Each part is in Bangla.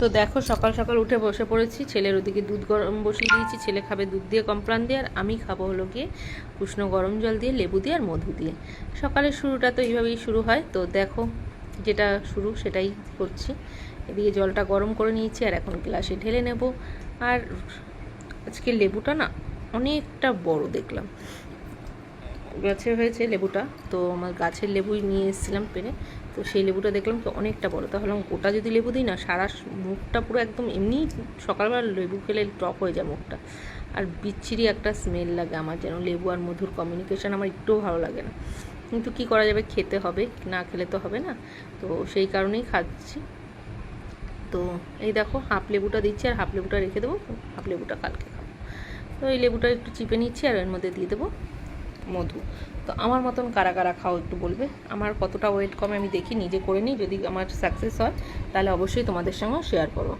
তো দেখো, সকাল সকাল উঠে বসে পড়েছি। ছেলের ওদিকে দুধ গরম বসিয়ে দিয়েছি। ছেলে খাবে দুধ দিয়ে কমপ্লান দিয়ে, আর আমি খাব হলো গিয়ে উষ্ণ গরম জল দিয়ে, লেবু দিয়ে, আর মধু দিয়ে। সকালের শুরুটা তো এইভাবেই শুরু হয়। তো দেখো, যেটা শুরু সেটাই করছি। এদিকে জলটা গরম করে নিয়েছি, আর এখন গ্লাসে ঢেলে নেব। আর আজকে লেবুটা না অনেকটা বড় দেখলাম। গাছে হয়েছে লেবুটা, তো আমার গাছের লেবুই নিয়ে এসেছিলাম পেরে, তো সেই লেবুটা দেখলাম তো অনেকটা বড়। তাহলে গোটা যদি লেবু দিই না, সারা মুখটা পুরো একদম এমনি সকালবেলা লেবু খেলে টক হয়ে যায় মুখটা। আর বিচ্ছিরি একটা স্মেল লাগে আমার, যেন লেবু আর মধুর কমিউনিকেশান আমার একটুও ভালো লাগে না। কিন্তু কি করা যাবে, খেতে হবে, না খেলে তো হবে না। তো সেই কারণেই খাচ্ছি। তো এই দেখো হাফ লেবুটা দিচ্ছি আর হাফ লেবুটা রেখে দেবো হাফ লেবুটা কালকে খাব। তো এই লেবুটা একটু চিপে নিচ্ছি আর এর মধ্যে দিয়ে দেবো। মধু। তো আমার মতন কারা কারা খাও একটু বলবে। আমার কতটা ওয়েট কমে আমি দেখি, নিজে করে নিই। যদি আমার সাকসেস হয়, তাহলে অবশ্যই তোমাদের সঙ্গেও শেয়ার করো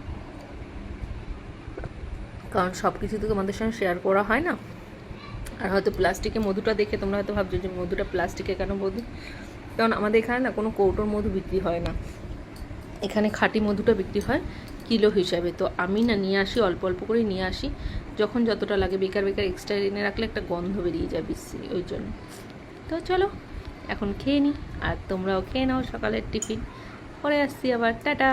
কারণ সব কিছু তো তোমাদের সঙ্গে শেয়ার করা হয় না। আর হয়তো প্লাস্টিকে মধুটা দেখে তোমরা হয়তো ভাবছ যে মধুটা প্লাস্টিকে কেন মধু কারণ আমাদের এখানে না কোনো কৌটোর মধু বিক্রি হয় না। এখানে খাঁটি মধুটা বিক্রি হয়। কিলো হিসাবে। তো আমি না নিয়ে আসি, অল্প অল্প করে নিয়ে আসি। যখন যতটা লাগে বেকার বেকার এক্সট্রা এনে রাখলে একটা গন্ধ বেরিয়ে যায় বিশ্রী, ওই জন্য। তো চলো, এখন খেয়ে নিই আর তোমরাও খেয়ে নাও সকালের টিফিন। পরে আসছি আবার। টাটা!